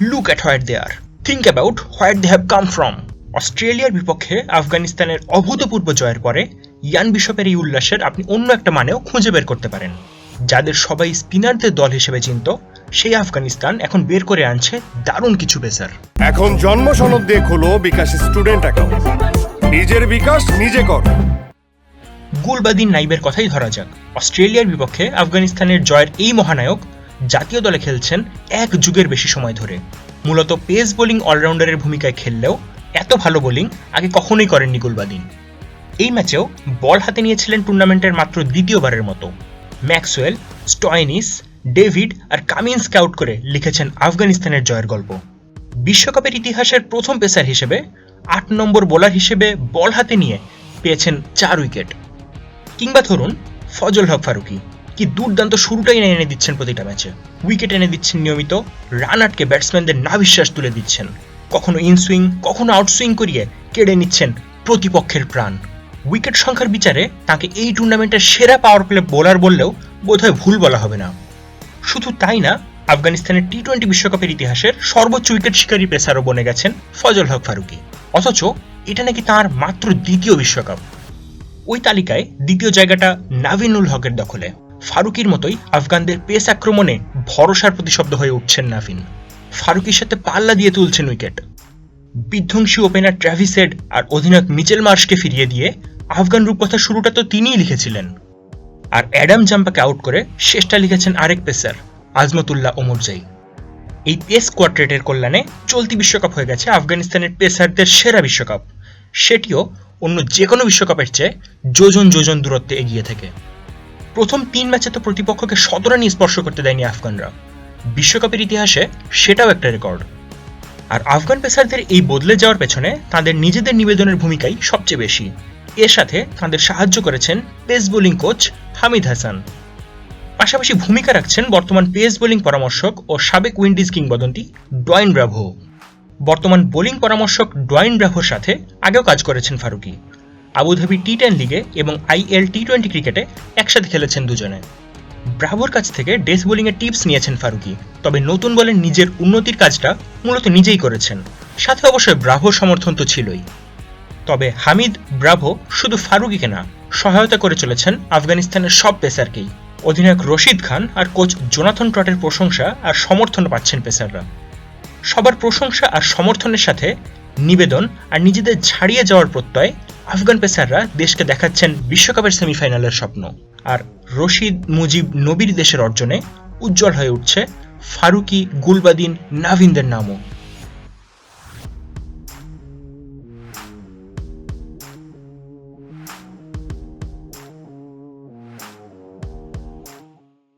Look at where they are think about where they have come from অস্ট্রেলিয়ার বিপক্ষে আফগানিস্তানের অভূতপূর্ব জয়ের পরে ইয়ান বিশপের এই উল্লাসের আপনি অন্য একটা মানেও খুঁজে বের করতে পারেন। যাদের সবাই স্পিনারদের দল হিসেবে চিনত সেই আফগানিস্তান এখন বের করে আনছে দারুণ কিছু পেসার। এখন জন্ম সনদ দিয়ে খোলো বিকাশ স্টুডেন্ট অ্যাকাউন্ট। নিজের বিকাশ নিজে কর। গুলবাদিন নাইবের কথাই ধরা যাক। অস্ট্রেলিয়ার বিপক্ষে আফগানিস্তানের জয়ের এই মহানায়ক জাতীয় দলে খেলছেন এক যুগের বেশি সময় ধরে। মূলত পেস বোলিং অলরাউন্ডারের ভূমিকায় খেললেও এত ভালো বোলিং আগে কখনোই করেননি গুলবাদিন। এই ম্যাচেও বল হাতে নিয়েছিলেন টুর্নামেন্টের মাত্র দ্বিতীয়বারের মতো। ম্যাক্সওয়েল, স্টয়নিস, ডেভিড আর কামিন স্কাউট করে লিখেছেন আফগানিস্তানের জয়ের গল্প। বিশ্বকাপের ইতিহাসের প্রথম পেসার হিসেবে আট নম্বর বোলার হিসেবে বল হাতে নিয়ে পেয়েছেন চার উইকেট। কিংবা ধরুন ফজল হক ফারুকি। কি দুর্দান্ত শুরুটাই এনে দিচ্ছেন প্রতিটা ম্যাচে। উইকেট এনে দিচ্ছেন নিয়মিত রান আটকে ব্যাটসম্যানদের না বিশ্বাস তুলে দিচ্ছেন। কখনো ইনসুইং কখনো আউটসুইং করিয়ে কেড়ে নিচ্ছেন প্রতিপক্ষের প্রাণ। উইকেট সংখ্যার বিচারে তাকে এই টুর্নামেন্টের সেরা পাওয়ার প্লে বোলার বললেও বোধহয় ভুল বলা হবে না। শুধু তাই না, আফগানিস্তানের টি টোয়েন্টি বিশ্বকাপের ইতিহাসের সর্বোচ্চ উইকেট শিকারী পেসারও বনে গেছেন ফজল হক ফারুকি। অথচ এটা নাকি তার মাত্র দ্বিতীয় বিশ্বকাপ। ওই তালিকায় দ্বিতীয় জায়গাটা নাভিনুল হকের দখলে। ফারুকির মতোই আফগানদের পেস আক্রমণে ভরসার প্রতিশব্দ হয়ে উঠছেন নাভিন ফারুকির সাথে পাল্লা দিয়ে তুলছেন উইকেট। বিধ্বংসী ওপেনার ট্র্যাভিসেড আর অধিনায়ক মিচেল মার্শকে ফিরিয়ে দিয়ে আফগান রূপকথার শুরুটা তো তিনিই লিখেছিলেন। আর অ্যাডাম জাম্পাকে আউট করে শেষটা লিখেছেন আরেক পেসার, আজমতুল্লাহ ওমরজাই এই পেস কোয়ার্ট্রেটের কল্যাণে চলতি বিশ্বকাপ হয়ে গেছে আফগানিস্তানের পেসারদের সেরা বিশ্বকাপ। সেটিও অন্য যে কোনো বিশ্বকাপের চেয়ে যোজন যোজন দূরত্বে এগিয়ে থেকে। প্রথম তিন ম্যাচে তো প্রতিপক্ষকে শতরানি স্পর্শ করতে দেয়নি আফগানরা। বিশ্বকাপের ইতিহাসে সেটাও একটা রেকর্ড। আর আফগান পেসারদের এই বদলে যাওয়ার পেছনে তাদের নিজেদের নিবেদনের ভূমিকাই সবচেয়ে বেশি। এর সাথে তাদের সাহায্য করেছেন pace bowling coach Hamid Hassan. পাশাপাশি ভূমিকা রাখছেন বর্তমান পেস বোলিং পরামর্শক ও সাবেক উইন্ডিজ কিংবদন্তি ডয়েন ব্রাভো। বর্তমান বোলিং পরামর্শক ডয়েন ব্রাভোর সাথে আগেও কাজ করেছেন ফারুকি। আবুধাবি টি টেন লিগে এবং আইএল টি টোয়েন্টি ক্রিকেটে একসাথে খেলেছেন দুজনে। ব্রাভোর কাছ থেকে ডেস বোলিংয়ের টিপস নিয়েছেন ফারুকি, তবে নতুন বলের নিজের উন্নতির কাজটা মূলত নিজেই করেছেন। সাথে অবশ্যই ব্রাভোর সমর্থন তো ছিলই। তবে হামিদ ব্রাভো শুধু ফারুকিকে না, সহায়তা করে চলেছেন আফগানিস্তানের সব পেসারকেই। অধিনায়ক রশিদ খান আর কোচ জোনাথন ট্রটের প্রশংসা আর সমর্থন পাচ্ছেন পেসাররা। সবার প্রশংসা আর সমর্থনের সাথে নিবেদন আর নিজেদের ছাড়িয়ে যাওয়ার প্রত্যয় আফগান পেসাররা দেশকে দেখাচ্ছেন বিশ্বকাপের সেমিফাইনালের স্বপ্ন। আর রশিদ মুজিব নবীর দেশের অর্জনে উজ্জ্বল হয়ে উঠছে ফারুকি গুলবাদিন নাভিনদের নামও।